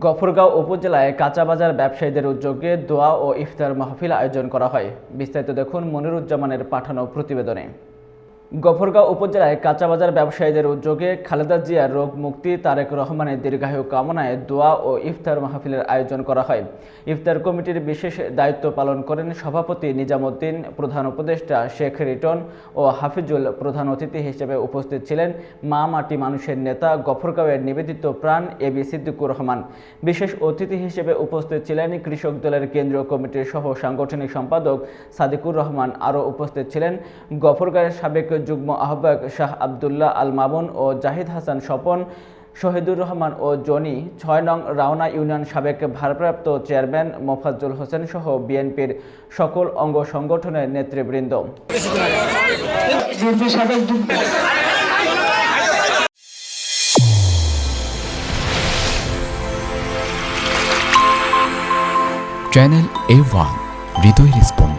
গফরগাঁও উপজেলায় কাঁচাবাজার ব্যবসায়ীদের উদ্যোগে দোয়া ও ইফতার মাহফিল আয়োজন করা হয়। বিস্তারিত দেখুন মনিরুজ্জামানের পাঠানো প্রতিবেদনে। গফরগাঁও উপজেলায় কাঁচাবাজার ব্যবসায়ীদের উদ্যোগে খালেদা জিয়ার রোগ মুক্তি, তারেক রহমানের দীর্ঘায়ু কামনায় দোয়া ও ইফতার মাহফিলের আয়োজন করা হয়। ইফতার কমিটির বিশেষ দায়িত্ব পালন করেন সভাপতি নিজামুদ্দিন, প্রধান উপদেষ্টা শেখ রিটন ও হাফিজুল প্রধান অতিথি হিসেবে উপস্থিত ছিলেন মা মাটি মানুষের নেতা, গফরগাঁওয়ের নিবেদিত প্রাণ এ বি সিদ্দিকুর রহমান। বিশেষ অতিথি হিসেবে উপস্থিত ছিলেন কৃষক দলের কেন্দ্রীয় কমিটির সহ সাংগঠনিক সম্পাদক সাদিকুর রহমান। আরও উপস্থিত ছিলেন গফরগাঁয়ের সাবেক যুগ্ম আহ্বায়ক শাহ আবদুল্লাহ আল মামুন ও জাহিদ হাসান স্বপন শহীদুর রহমান ও জনি ছয় নং রাওনা ইউনিয়ন সাবেক ভারপ্রাপ্ত চেয়ারম্যান মোফাজ্জুল হোসেন সহ বিএনপির সকল অঙ্গ সংগঠনের নেতৃবৃন্দ। Channel A one Hridoy response